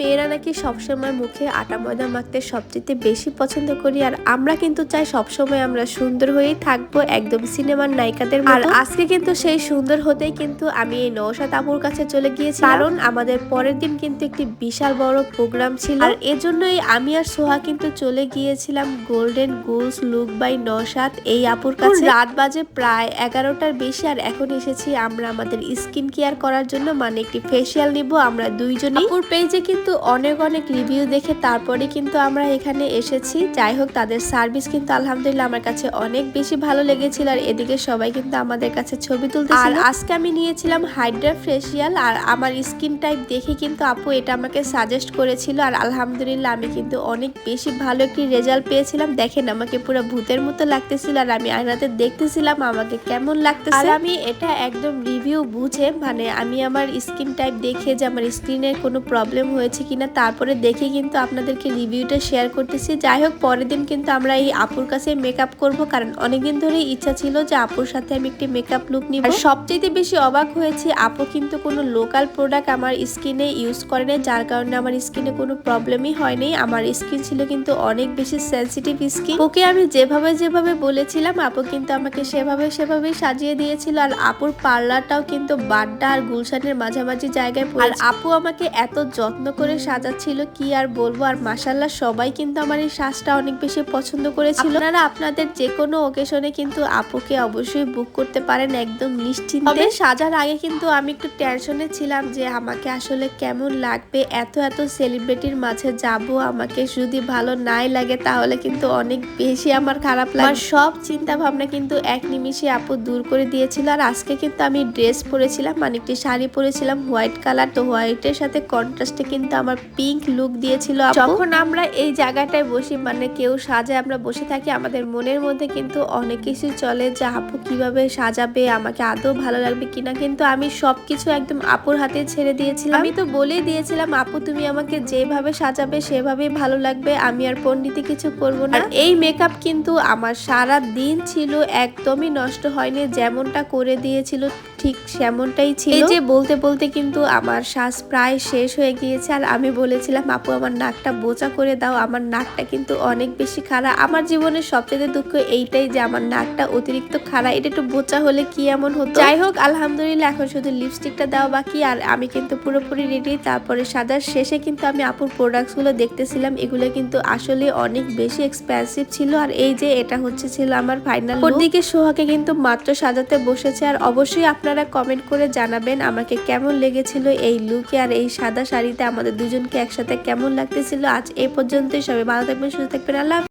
মেয়েরা নাকি সবসময় মুখে আটা ময়দা মাখতে সবচেয়ে বেশি পছন্দ করি আর আমরা কিন্তু চাই সবসময় আমরা সুন্দর হয়েই থাকব একদম সিনেমার নায়িকাদের আর আজকে কিন্তু সেই সুন্দর হতেই কিন্তু আমি এই নৌসাদ আপুর কাছে চলে গিয়েছি কারণ আমাদের পরের দিন কিন্তু একটি বিশাল বড় প্রোগ্রাম ছিল। আর এজন্যই আমি আর সোহা কিন্তু চলে গিয়েছিলাম golden gulls look by Naushad এই আপুর কাছে। রাত বাজে প্রায় এগারোটার বেশি আর এখন এসেছি আমরা আমাদের স্কিন কেয়ার করার জন্য মানে একটি ফেসিয়াল নিব আমরা দুইজনই। আপুর পেজে কিন্তু অনেক অনেক রিভিউ দেখে তারপরে কিন্তু আমরা এখানে এসেছি। যাই হোক তাদের সার্ভিস কিন্তু আলহামদুলিল্লাহ আমার কাছে অনেক বেশি ভালো লেগেছিল আর এদিকে সবাই কিন্তু আমাদের কাছে ছবি তুলতে আর আজকে আমি নিয়েছিলাম হাইড্রা ফেসিয়াল আর আমার স্কিন টাইপ দেখে কিন্তু আপু এটা আমাকে সাজেস্ট করেছিল আর আলহামদুলিল্লাহ আমি কিন্তু অনেক বেশি ভালো একটি রেজাল্ট পেয়েছিলাম। দেখেন আমাকে পুরো ভূতের মতো লাগতেছিল আর আমি আয়নাতে দেখতেছিলাম আমাকে কেমন লাগতেছে। আর আমি এটা একদম রিভিউ বুঝে মানে আমি আমার স্কিন টাইপ দেখে যে আমার স্কিনের কোনো প্রবলেম হয়েছে কিনা তারপরে দেখে কিন্তু আপনাদেরকে রিভিউটা শেয়ার করতেছি। যাই হোক, পরের দিন কিন্তু আমরা এই আপুর কাছে মেকআপ করব, কারণ অনেকদিন ধরেই ইচ্ছা ছিল যে আপুর সাথে আমি একটি মেকআপ লুক নিব। সবচেয়ে বেশি অবাক হয়েছে, আপু কিন্তু কোনো লোকাল প্রোডাক্ট আমার স্কিনে ইউজ করে না যার কারণে আমার স্কিনে কোনো প্রবলেমই হয়নি আমার স্কিন ছিল কিন্তু অনেক বেশি সেন্সিটিভ স্কিন ওকে আমি যেভাবে যেভাবে বলেছিলাম, আপু কিন্তু আমাকে সেভাবে সেভাবেই সাজিয়ে দিয়েছিল, আর আপুর পার্লারটাও কিন্তু বাড্ডা আর গুলশানের মাঝামাঝি জায়গায়। আর আপু আমাকে এত যত্ন করে সাজাচ্ছিল কি আর বলব? আর মাসাল্লাহ সবাই কিন্তু আমার এই সাজটা অনেক বেশি পছন্দ করেছিল। আপনারা আপনাদের যে কোনো ওকেশনে কিন্তু আপুকে অবশ্যই বুক করতে পারেন একদম নিশ্চিন্তে। সাজার আগে কিন্তু আমি একটু টেনশনে ছিলাম যে আমাকে আসলে কেমন লাগবে এত এত সেলিব্রিটির মাঝে যাব আমাকে যদি ভালো নাই লাগে তাহলে কিন্তু অনেক বেশি আমার খারাপ লাগে। সব চিন্তা ভাবনা কিন্তু এক নিমিষে আপু দূর করে দিয়েছিল। আর আজকে কিন্তু আমি ড্রেস পরেছিলাম মানে একটি শাড়ি পরেছিলাম হোয়াইট কালার তো হোয়াইটের সাথে কন্ট্রাস্টে কিন্তু আমার পিঙ্ক লুক দিয়েছিল। যখন আমরা এই জায়গাটায় বসি মানে কেউ সাজায় আমরা বসে থাকি আমাদের মনের মধ্যে কিন্তু অনেক কিছু চলে যে আপু কীভাবে সাজাবে? আমাকে আদৌ ভালো লাগবে কিনা? কিন্তু আমি সবকিছু একদম আপুর হাতে ছেড়ে দিয়েছিলাম। আমি তো বলেই দিয়েছিলাম আপু তুমি আমাকে যেভাবে সাজাবে সেভাবেই ভালো লাগবে। আমি আর পণ্ডিতি কিছু করব না। এই মেকআপ কিন্তু আমার সারা দিন ছিল একদমই নষ্ট হয়নি। যেমনটা করে দিয়েছিল ঠিক সেমনটাই ছিল। এই যে বলতে বলতে কিন্তু আমার শ্বাস প্রায় শেষ হয়ে গিয়েছে আর আমি বলেছিলাম, আপু, আমার নাকটা বোচা করে দাও। আমার নাকটা কিন্তু অনেক বেশি খারাপ আমার জীবনের সবচেয়ে দুঃখ এইটাই যে, আমার নাকটা অতিরিক্ত খারাপ এটা একটু বোচা হলে কি এমন হতো? যাই হোক, আলহামদুলিল্লাহ, এখন শুধু লিপস্টিকটা দেওয়া বাকি, আর আমি কিন্তু পুরোপুরি রেডি তারপরে সাদার শেষে কিন্তু আমি আপুর প্রোডাক্টসগুলো দেখতেছিলাম। এগুলো কিন্তু আসলে অনেক বেশি এক্সপেন্সিভ ছিল। আর এই যে, এটা হচ্ছে ছিল আমার ফাইনাল ওদিকে সোহাকে কিন্তু মাত্র সাজাতে বসেছে। আর অবশ্যই আপনারা কমেন্ট করে জানাবেন, আমাকে কেমন লেগেছিল এই লুকে আর এই সাদা শাড়িতে আমাদের দুজনকে একসাথে কেমন লাগতেছিল? আজ এই পর্যন্তই। সবাই ভালো থাকবেন সুস্থ থাকবেন। আল্লাহ।